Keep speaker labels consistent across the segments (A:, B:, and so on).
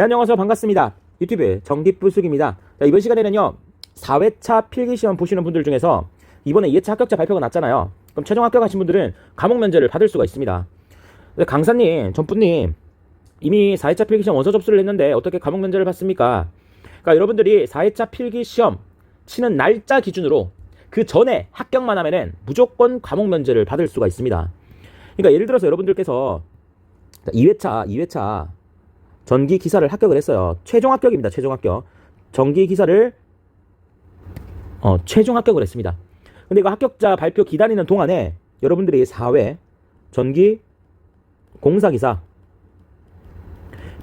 A: 네, 안녕하세요. 반갑습니다. 유튜브 정기부숙입니다. 자, 이번 시간에는요, 4회차 필기시험 보시는 분들 중에서 이번에 2회차 합격자 발표가 났잖아요. 그럼 최종 합격하신 분들은 과목 면제를 받을 수가 있습니다. 강사님, 전부님, 이미 4회차 필기시험 원서 접수를 했는데 어떻게 과목 면제를 받습니까? 그러니까 여러분들이 4회차 필기시험 치는 날짜 기준으로 그 전에 합격만 하면은 무조건 과목 면제를 받을 수가 있습니다. 그러니까 예를 들어서 여러분들께서 2회차, 2회차 전기 기사를 합격을 했어요. 최종 합격입니다. 최종 합격. 전기 기사를 어, 최종 합격을 했습니다. 근데 이거 합격자 발표 기다리는 동안에 여러분들이 4회 전기 공사 기사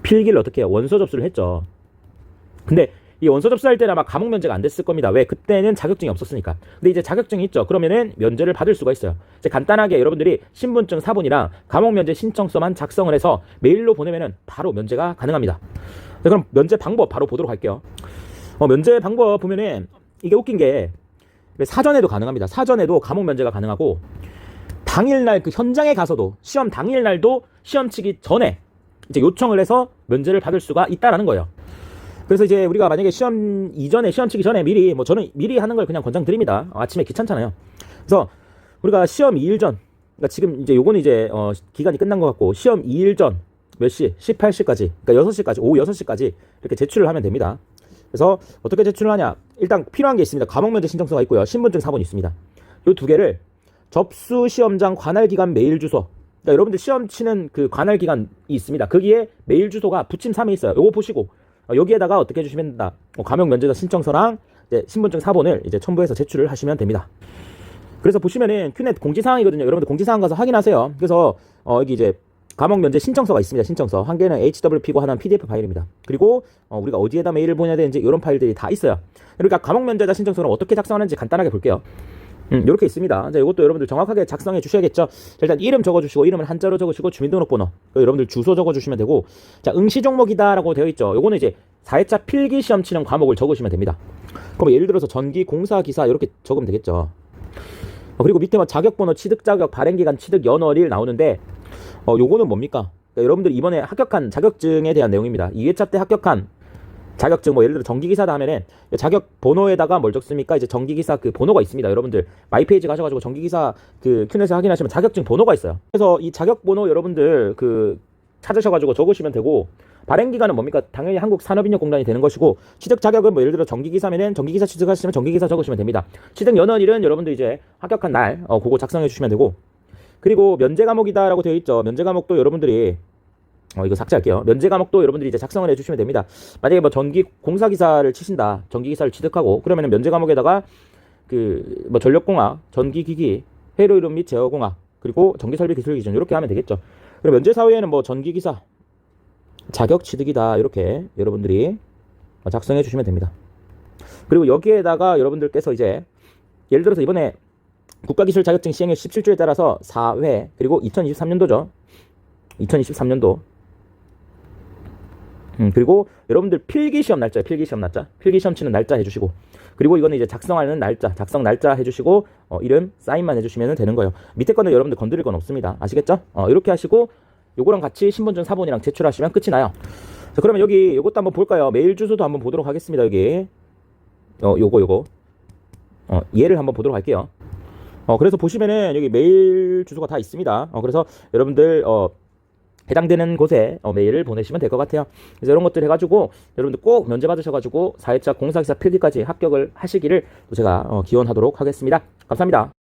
A: 필기를 어떻게 해요? 원서 접수를 했죠. 근데 이 원서 접수할 때는 아마 과목 면제가 안 됐을 겁니다. 왜? 그때는 자격증이 없었으니까. 근데 이제 자격증이 있죠. 그러면은 면제를 받을 수가 있어요. 이제 간단하게 여러분들이 신분증 사본이랑 과목 면제 신청서만 작성을 해서 메일로 보내면은 바로 면제가 가능합니다. 자, 그럼 면제 방법 바로 보도록 할게요. 어, 면제 방법 보면은 이게 웃긴 게 사전에도 가능합니다. 사전에도 과목 면제가 가능하고 당일날 그 현장에 가서도 시험 당일날도 시험 치기 전에 이제 요청을 해서 면제를 받을 수가 있다라는 거예요. 그래서 이제 우리가 만약에 시험 이전에 시험 치기 전에 미리 뭐 저는 미리 하는 걸 그냥 권장드립니다. 어, 아침에 귀찮잖아요. 그래서 우리가 시험 2일 전, 그러니까 지금 이제 요건 이제 어, 기간이 끝난 것 같고 시험 2일 전 몇 시? 18시까지, 그러니까 6시까지, 오후 6시까지 이렇게 제출을 하면 됩니다. 그래서 어떻게 제출을 하냐? 일단 필요한 게 있습니다. 과목 면제 신청서가 있고요. 신분증 사본이 있습니다. 요 두 개를 접수 시험장 관할 기관 메일 주소. 그러니까 여러분들 시험 치는 그 관할 기관이 있습니다. 거기에 메일 주소가 붙임 3에 있어요. 요거 보시고 어, 여기에다가 어떻게 해주시면 된다. 어, 과목 면제자 신청서랑 이제 신분증 사본을 이제 첨부해서 제출을 하시면 됩니다. 그래서 보시면은 큐넷 공지사항이거든요. 여러분들 공지사항 가서 확인하세요. 그래서 어, 여기 이제 과목 면제 신청서가 있습니다. 신청서 한 개는 HWP고 하나는 PDF 파일입니다. 그리고 어, 우리가 어디에다 메일을 보내야 되는지 이런 파일들이 다 있어요. 그러니까 과목 면제자 신청서는 어떻게 작성하는지 간단하게 볼게요. 음, 이렇게 있습니다. 자, 이것도 여러분들 정확하게 작성해 주셔야겠죠. 자, 일단 이름 적어주시고 이름은 한자로 적으시고 주민등록번호 여러분들 주소 적어주시면 되고 자 응시 종목이다라고 되어 있죠. 요거는 이제 4회차 필기 시험 치는 과목을 적으시면 됩니다. 그럼 예를 들어서 전기 공사 기사 이렇게 적으면 되겠죠. 어, 그리고 밑에 뭐 자격번호, 취득 자격, 발행 기간, 취득 연월일 나오는데 어 요거는 뭡니까? 그러니까 여러분들 이번에 합격한 자격증에 대한 내용입니다. 2회차 때 합격한 자격증 뭐 예를 들어 전기기사다 하면은 자격 번호에다가 뭘 적습니까? 이제 전기기사 그 번호가 있습니다. 여러분들 마이페이지 가셔가지고 전기기사 그 큐넷에 확인하시면 자격증 번호가 있어요. 그래서 이 자격 번호 여러분들 그 찾으셔가지고 적으시면 되고 발행 기간은 뭡니까? 당연히 한국 산업인력공단이 되는 것이고 취득 자격은 뭐 예를 들어 전기기사면은 전기기사 취득하시면 전기기사 적으시면 됩니다. 취득 연원일은 여러분들 이제 합격한 날 어, 그거 작성해 주시면 되고 그리고 면제 과목이다라고 되어 있죠. 면제 과목도 여러분들이 어, 이거 삭제할게요. 면제 과목도 여러분들이 이제 작성을 해주시면 됩니다. 만약에 뭐 전기 공사 기사를 치신다, 전기 기사를 취득하고 그러면은 면제 과목에다가 그 뭐 전력공학, 전기기기, 회로 이론 및 제어공학 그리고 전기설비 기술 기준 이렇게 하면 되겠죠. 그리고 면제 사회에는 뭐 전기 기사 자격 취득이다 이렇게 여러분들이 작성해 주시면 됩니다. 그리고 여기에다가 여러분들께서 이제 예를 들어서 이번에 국가기술 자격증 시행일 17조에 따라서 4회 그리고 2023년도죠. 2023년도 음, 그리고 여러분들 필기 시험 날짜, 필기 시험 날짜, 필기 시험 치는 날짜 해주시고, 그리고 이거는 이제 작성하는 날짜, 작성 날짜 해주시고, 어, 이름, 사인만 해주시면 되는 거예요. 밑에 거는 여러분들 건드릴 건 없습니다. 아시겠죠? 어, 이렇게 하시고, 요거랑 같이 신분증 사본이랑 제출하시면 끝이 나요. 자, 그러면 여기 요것도 한번 볼까요? 메일 주소도 한번 보도록 하겠습니다. 여기, 어, 요거, 요거, 어, 얘를 한번 보도록 할게요. 어, 그래서 보시면은 여기 메일 주소가 다 있습니다. 어, 그래서 여러분들, 어, 해당되는 곳에 어, 메일을 보내시면 될 것 같아요. 그래서 이런 것들 해가지고 여러분들 꼭 면제 받으셔가지고 4회차 공사기사 필기까지 합격을 하시기를 또 제가 어, 기원하도록 하겠습니다. 감사합니다.